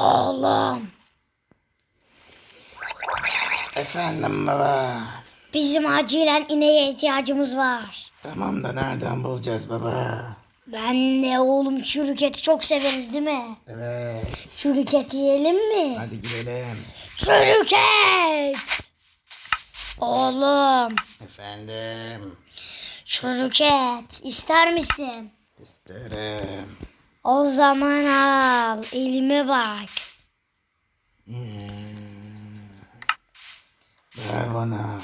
Oğlum Efendim baba. bizim acilen ineğe ihtiyacımız var. Tamam da nereden bulacağız baba? Ben de oğlum çürük eti çok severiz değil mi? Evet. Çürük et yiyelim mi? Hadi gidelim. Çürük et! Oğlum Efendim. çürük et ister misin? İsterim. O zaman al elime bak. Hmm. Ver bana.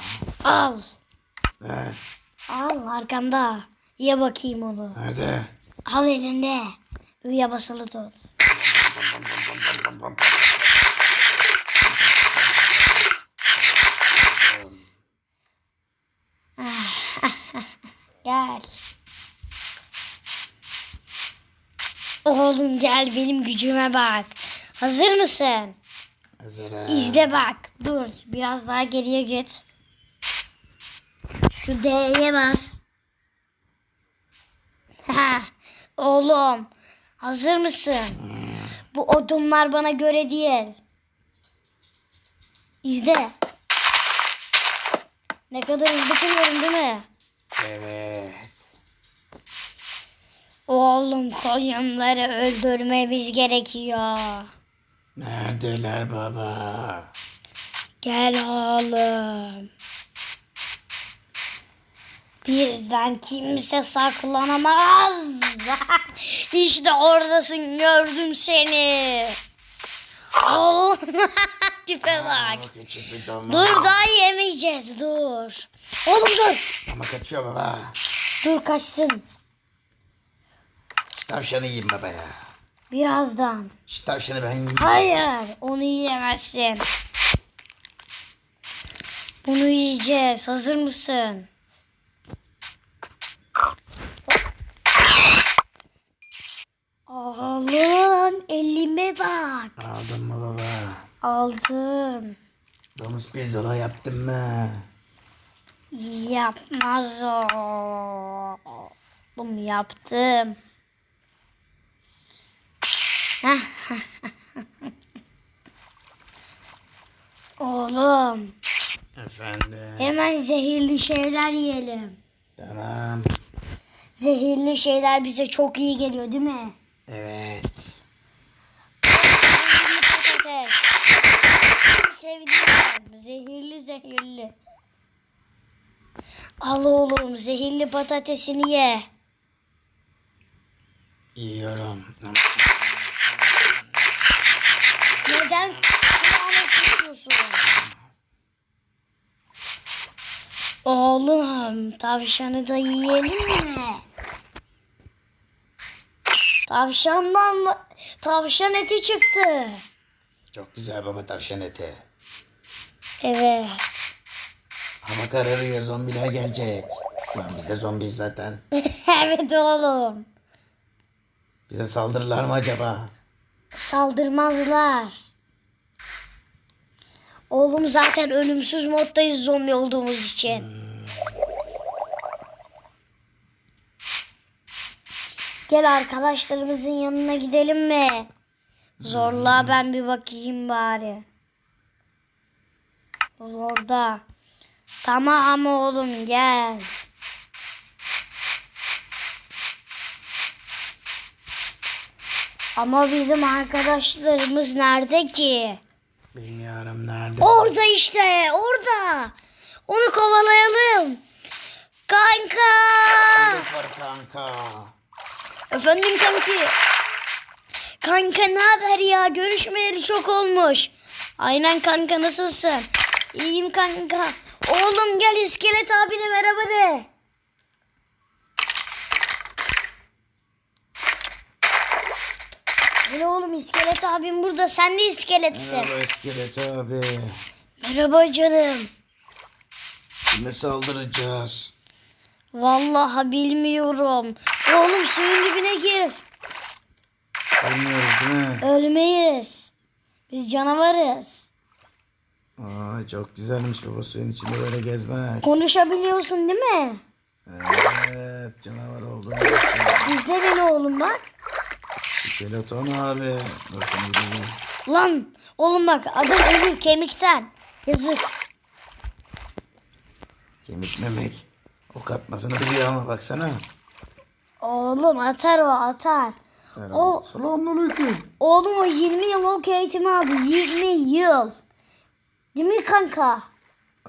Al. Ver. Al arkanda. Ye bakayım onu. Nerede? Al elinde. Üye basılı tut. Gel. Oğlum gel benim gücüme bak. Hazır mısın? Hazırım. İzle bak. Dur. Biraz daha geriye git. Şu D'ye bas. Ha, Oğlum. Hazır mısın? Bu odunlar bana göre değil. İzle. Ne kadar hızlı kırıyorum değil mi? Evet. Oğlum koyunları öldürmemiz gerekiyor. Neredeler baba? Gel oğlum. Bizden kimse saklanamaz. işte oradasın gördüm seni. Oh, tipe bak. Dur daha yemeyeceğiz dur. Oğlum dur. Ama kaçıyor baba. Dur kaçsın. Şu tavşanı yiyeyim baba ya. Birazdan. Şu tavşanı ben yiyeyim. Hayır onu yiyemezsin. Bunu yiyeceğiz. Hazır mısın? Oğlum elime bak. Aldın mı baba? Aldım. Domuz pirzola yaptın mı? Yapmaz o. Oğlum yaptım. Oğlum Efendim. hemen zehirli şeyler yiyelim. Tamam. Zehirli şeyler bize çok iyi geliyor değil mi? Evet. Patates. Sevdiğim. Zehirli zehirli. Al oğlum zehirli patatesini ye. Yiyorum. Oğlum tavşanı da yiyelim mi? Tavşandan tavşan eti çıktı. Çok güzel baba tavşan eti. Evet. Hava kararıyor zombiler gelecek. Lan biz de zombiyiz zaten. evet oğlum. Bize saldırırlar mı acaba? Saldırmazlar. Oğlum zaten ölümsüz moddayız zombi olduğumuz için. Gel arkadaşlarımızın yanına gidelim mi? Zorluğa ben bir bakayım bari. Zorda. Tamam oğlum gel. Ama bizim arkadaşlarımız nerede ki? Bilmiyorum nerede. Orada işte, orada. Onu kovalayalım. Kanka. Var kanka. Efendim kanki. Kanka ne haber ya? Görüşmeyeli çok olmuş. Aynen kanka nasılsın? İyiyim kanka. Oğlum gel iskelet abine merhaba de. Gel oğlum iskelet abim burada. Sen de iskeletsin. Merhaba iskelet abi. Merhaba canım. Kime saldıracağız? Vallahi bilmiyorum. Oğlum suyun dibine gir. Bilmiyoruz değil mi? Ölmeyiz. Biz canavarız. Aa, çok güzelmiş baba suyun içinde böyle gezmek. Konuşabiliyorsun değil mi? Evet canavar oldum. İzle beni oğlum bak. İskeleton abi. Seni bir Lan oğlum bak adam ölür kemikten. Yazık. Kemik memek. Ok atmasını biliyor ama baksana. Oğlum atar o atar. O Selamünaleyküm. oğlum o 20 yıl ok eğitimi aldı. 20 yıl. Değil mi kanka?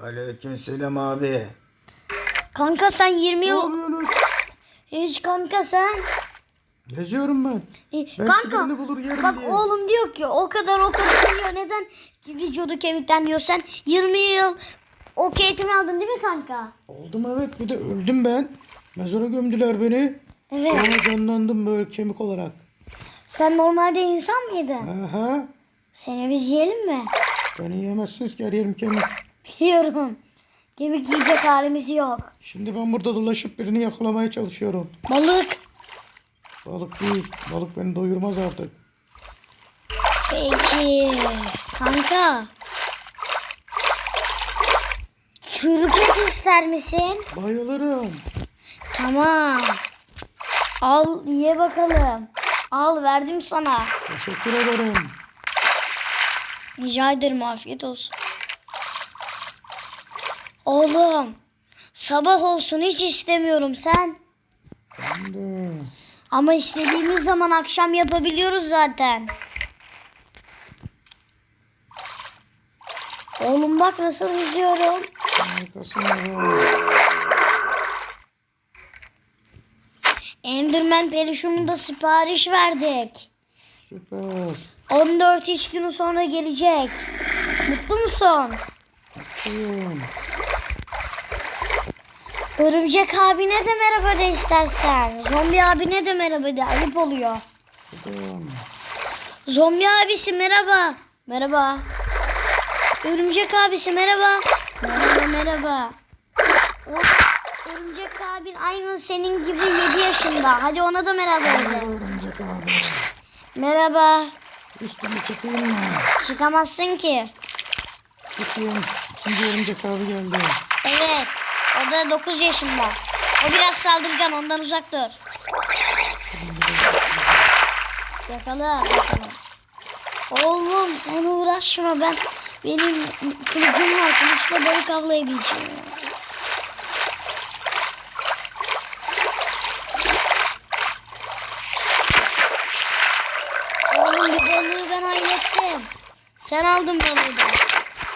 Aleyküm selam abi. Kanka sen 20 Ne yıl hiç kanka sen Geziyorum ben. E, Ben kanka bulur yerim bak diye. oğlum diyor ki o kadar o kadar diyor neden vücudu kemikten diyor sen 20 yıl ok eğitimi aldın değil mi kanka? Oldum evet bir de öldüm ben. Mezara gömdüler beni. Evet. Sonra canlandım böyle kemik olarak. Sen normalde insan mıydın? Aha. Seni biz yiyelim mi? Beni yiyemezsiniz ki her yerim kemik. Biliyorum. Kemik yiyecek halimiz yok. Şimdi ben burada dolaşıp birini yakalamaya çalışıyorum. Balık. Balık değil. Balık beni doyurmaz artık. Peki. Kanka. Çürük et ister misin? Bayılırım. Tamam. Al ye bakalım. Al verdim sana. Teşekkür ederim. Rica ederim afiyet olsun. Oğlum. Sabah olsun hiç istemiyorum sen. Ben de. Ama istediğimiz zaman akşam yapabiliyoruz zaten. Oğlum bak nasıl yüzüyorum. Harikasın baba. Enderman perişunu da sipariş verdik. Süper. 14 iş günü sonra gelecek. Mutlu musun? Mutluyum. Örümcek abine de merhaba de istersen. Zombi abine de merhaba de. Ayıp oluyor. Zombi abisi merhaba. Merhaba. Örümcek abisi merhaba. Merhaba merhaba. O, örümcek abin aynı senin gibi 7 yaşında. Hadi ona da merhaba de. Örümcek abi. Merhaba. Üstüme çıkayım mı? Çıkamazsın ki. Çıkayım. İkinci örümcek abi geldi. Da 9 yaşında. O biraz saldırgan ondan uzak dur. Yakala yakala. Oğlum sen uğraşma ben benim kılıcım var kılıçla balık avlayabileceğim. Oğlum ben hallettim. Sen aldın balığı da.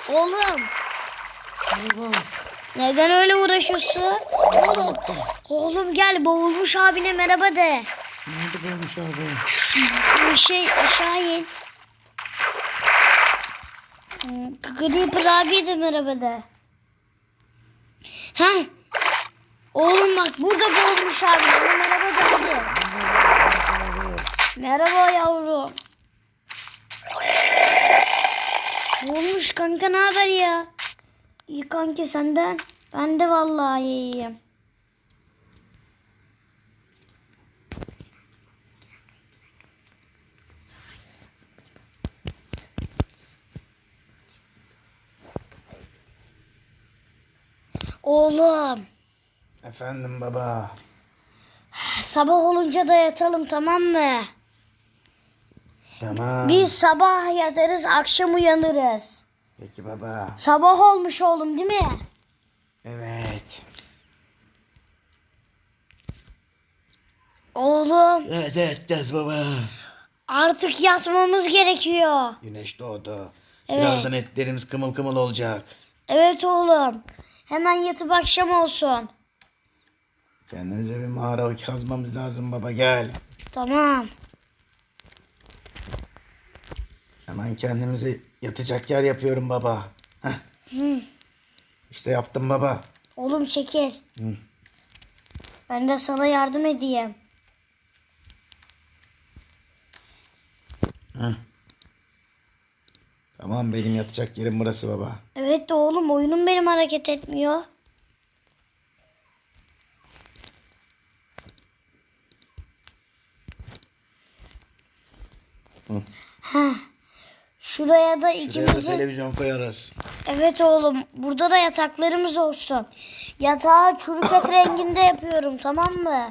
Oğlum Merhaba. Neden öyle uğraşıyorsun? Oğlum, oğlum gel boğulmuş abine merhaba de. Nerede bulmuş abi? Bir şey aşağı in. Creeper abiye de merhaba de. Heh. Oğlum bak burada boğulmuş abi. Merhaba de hadi. Merhaba yavrum. Olmuş kanka ne haber ya? İyi kanki senden. Ben de vallahi iyiyim. Oğlum Efendim baba. sabah olunca da yatalım tamam mı? Tamam. Biz sabah yatarız akşam uyanırız. Peki baba. Sabah olmuş oğlum değil mi? Evet. Oğlum Evet evet Dez baba. artık yatmamız gerekiyor. Güneş doğdu. Evet. Birazdan etlerimiz kımıl kımıl olacak. Evet oğlum. Hemen yatıp akşam olsun. Kendimize bir mağara kazmamız lazım baba gel. Tamam. Hemen kendimize yatacak yer yapıyorum baba. Heh, Hı. işte yaptım baba. Oğlum çekil. Hı. Ben de sana yardım edeyim. Hı. Tamam benim yatacak yerim burası baba. Evet de oğlum oyunum benim hareket etmiyor. Hı. Heh. Şuraya da Şuraya da ikimizin... televizyon koyarız. Evet oğlum burada da yataklarımız olsun. Yatağı çürük et renginde yapıyorum tamam mı?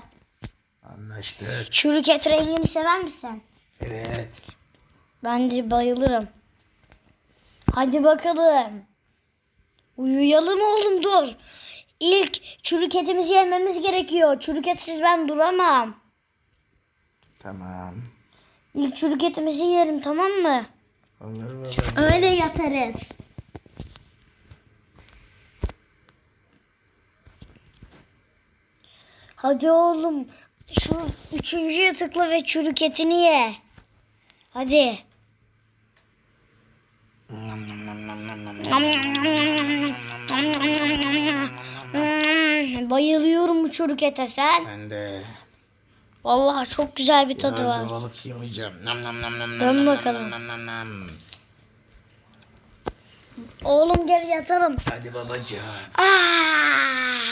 Anlaştık. Çürük et rengini sever misin? Evet. Ben de bayılırım. Hadi bakalım. Uyuyalım oğlum dur. İlk çürük etimizi yememiz gerekiyor. Çürük etsiz ben duramam. Tamam. İlk çürük etimizi yerim tamam mı? Babacığım. Öyle yatarız. Hadi oğlum. Şu üçüncüye tıkla ve çürük etini ye. Hadi. Bayılıyorum bu çürük ete sen. Ben de Vallahi çok güzel bir tadı biraz var. da balık yiyeceğim. Nam nam nam nam Dön nam bakalım. nam nam nam. Oğlum gel yatalım. Hadi babacığım. Aa!